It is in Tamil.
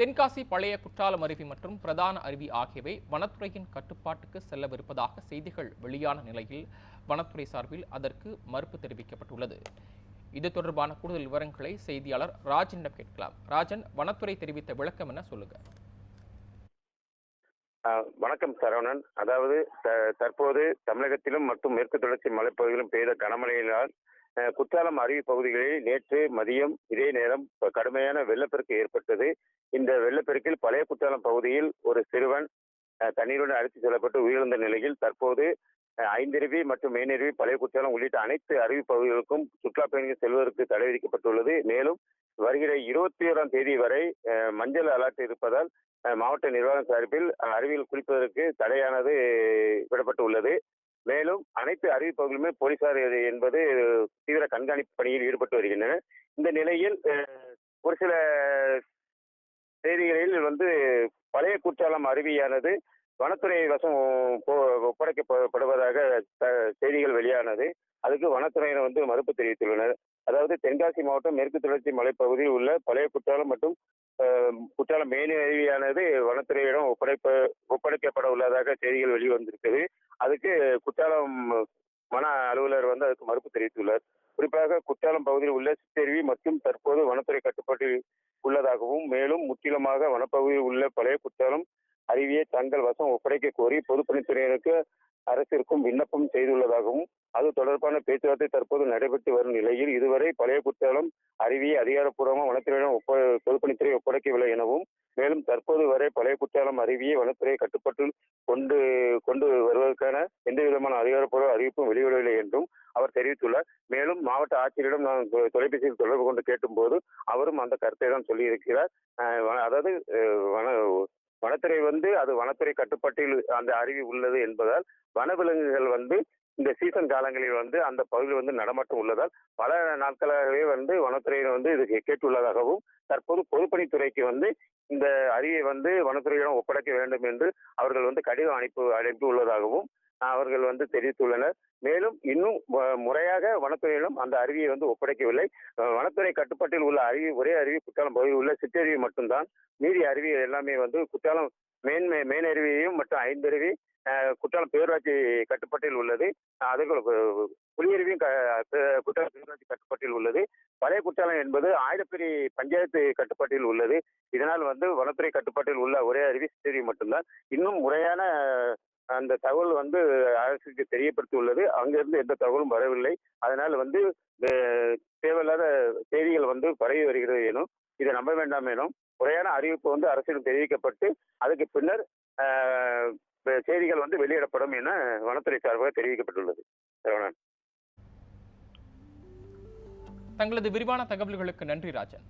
தென்காசி பழைய குற்றாலம் அருவி மற்றும் பிரதான அருவி ஆகியவை வனத்துறையின் கட்டுப்பாட்டுக்கு செல்லவிருப்பதாக செய்திகள் வெளியான நிலையில் வனத்துறை சார்பில் அதற்கு மறுப்பு தெரிவிக்கப்பட்டுள்ளது. இது தொடர்பான கூடுதல் விவரங்களை செய்தியாளர் ராஜனிடம் கேட்கலாம். ராஜன் வனத்துறை தெரிவித்த விளக்கம் என சொல்லுங்க? வணக்கம் சரவணன். அதாவது தற்போது தமிழகத்திலும் மற்றும் மேற்கு தொடர்ச்சி மலைப்பகுதியிலும் பெய்த கனமழையினால் குற்றாலம் அருவி பகுதிகளில் நேற்று மதியம் இதே நேரம் கடுமையான வெள்ளப்பெருக்கு ஏற்பட்டது. இந்த வெள்ளப்பெருக்கில் பழைய குற்றாலம் பகுதியில் ஒரு சிறுவன் தண்ணீருடன் அழைத்து செல்லப்பட்டு உயிரிழந்த நிலையில் தற்போது ஐந்தருவி மற்றும் மேனருவி பழைய குற்றாலம் உள்ளிட்ட அனைத்து அருவி பகுதிகளுக்கும் சுற்றுலா பயணிகள் செல்வதற்கு தடை விதிக்கப்பட்டுள்ளது. மேலும் வருகிற இருபத்தி ஓராம் தேதி வரை மஞ்சள் அலர்ட் இருப்பதால் மாவட்ட நிர்வாகம் சார்பில் அருவியில் குளிப்பதற்கு தடையானது விடப்பட்டு உள்ளது மேலும் அனைத்து அறிவிப்புகளுமே போலீசார் என்பது தீவிர கண்காணிப்பு பணியில் ஈடுபட்டு வருகின்றனர். இந்த நிலையில் ஒரு சில செய்திகளில் வந்து பழைய குற்றாலம் அருவியானது வனத்துறை வசம் போ- ஒப்படைக்கப்படுவதாக செய்திகள் வெளியானது. அதுக்கு வனத்துறையினர் வந்து மறுப்பு தெரிவித்துள்ளனர். அதாவது தென்காசி மாவட்டம் மேற்கு தொடர்ச்சி மலைப்பகுதியில் உள்ள பழைய குற்றாலம் மற்றும் குற்றாலம் மேனி அருவியானது வனத்துறையிடம் ஒப்படைப்ப ஒப்படைக்கப்பட உள்ளதாக செய்திகள் வெளிவந்திருக்கிறது. அதுக்கு குற்றாலம் வன அலுவலர் வந்து அதுக்கு மறுப்பு தெரிவித்துள்ளார். குறிப்பாக குற்றாலம் பகுதியில் உள்ள சித்தருவி மற்றும் தற்போது வனத்துறை கட்டுப்பாட்டில் உள்ளதாகவும் மேலும் முற்றிலுமாக வனப்பகுதியில் உள்ள பழைய குற்றாலம் அருவியை தங்கள் வசம் ஒப்படைக்க கோரி பொதுப்பணித்துறையினருக்கு அரசிற்கும் விண்ணப்பம் செய்துள்ளதாகவும் அது தொடர்பான பேச்சுவார்த்தை தற்போது நடைபெற்று வரும் நிலையில் இதுவரை பழைய குற்றாலம் அருவியை அதிகாரப்பூர்வமாக வனத்துறையிடம் ஒப்ப பொதுப்பணித்துறை ஒப்படைக்கவில்லை எனவும் மேலும் தற்போது வரை பழைய குற்றாலம் அருவியை வனத்துறை கட்டுப்பாட்டில் கொண்டு கொண்டு வருவதற்கான எந்த விதமான அதிகாரப்பூர்வ அறிவிப்பும் வெளியிடவில்லை என்றும் அவர் தெரிவித்துள்ளார். மேலும் மாவட்ட ஆட்சியரிடம் நான் தொ- தொலைபேசியில் தொடர்பு கொண்டு கேட்டும்போது அவரும் அந்த கருத்தை தான் சொல்லியிருக்கிறார். அதாவது வன வனத்துறை வந்து அது வனத்துறை கட்டுப்பாட்டில் அந்த அருவி உள்ளது என்பதால் வனவிலங்குகள் வந்து இந்த சீசன் காலங்களில் வந்து அந்த பகுதியில் வந்து நடமாட்டம் உள்ளதால் பல நாட்களாகவே வந்து வனத்துறையினர் வந்து இது கேட்டுள்ளதாகவும் தற்போது பொதுப்பணித்துறைக்கு வந்து இந்த அருவியை வந்து வனத்துறையிடம் ஒப்படைக்க வேண்டும் என்று அவர்கள் வந்து கடிதம் அனுப்பி அனுப்பி உள்ளதாகவும் அவர்கள் வந்து தெரிவித்துள்ளனர். மேலும் இன்னும் முறையாக வனத்துறையிடம் அந்த அருவியை வந்து ஒப்படைக்கவில்லை. வனத்துறை கட்டுப்பாட்டில் உள்ள அருவி ஒரே அருவி குற்றாலம் பகுதியில் உள்ள சிற்றருவி மட்டும்தான். மீதி அருவி எல்லாமே வந்து குற்றாலம் மேன் மேன் அருவியையும் மற்றும் ஐந்தருவி அருவி குற்றாலம் பேரூராட்சி கட்டுப்பாட்டில் உள்ளது. அஹ் அதே போல புலியருவியும் க- குற்றாலம் பேரூராட்சி கட்டுப்பாட்டில் உள்ளது. பழைய குற்றாலம் என்பது ஆயிரப்பிரி பஞ்சாயத்து கட்டுப்பாட்டில் உள்ளது. இதனால் வந்து வனத்துறை கட்டுப்பாட்டில் உள்ள ஒரே அருவி சிற்றருவி மட்டும்தான். இன்னும் முறையான அந்த தகவல் வந்து அரசுக்கு தெரியப்படுத்தி உள்ளது அங்கிருந்து எந்த தகவலும் வரவில்லை. அதனால் வந்து வந்து குறைய வருகிறது எனும் இதை நம்ப வேண்டாம் எனும் முறையான அறிவிப்பு வந்து அரசிடம் தெரிவிக்கப்பட்டு அதுக்கு பின்னர் செய்திகள் வந்து வெளியிடப்படும் என வனத்துறை சார்பாக தெரிவிக்கப்பட்டுள்ளது. தங்களது விரிவான தகவல்களுக்கு நன்றி ராஜன்.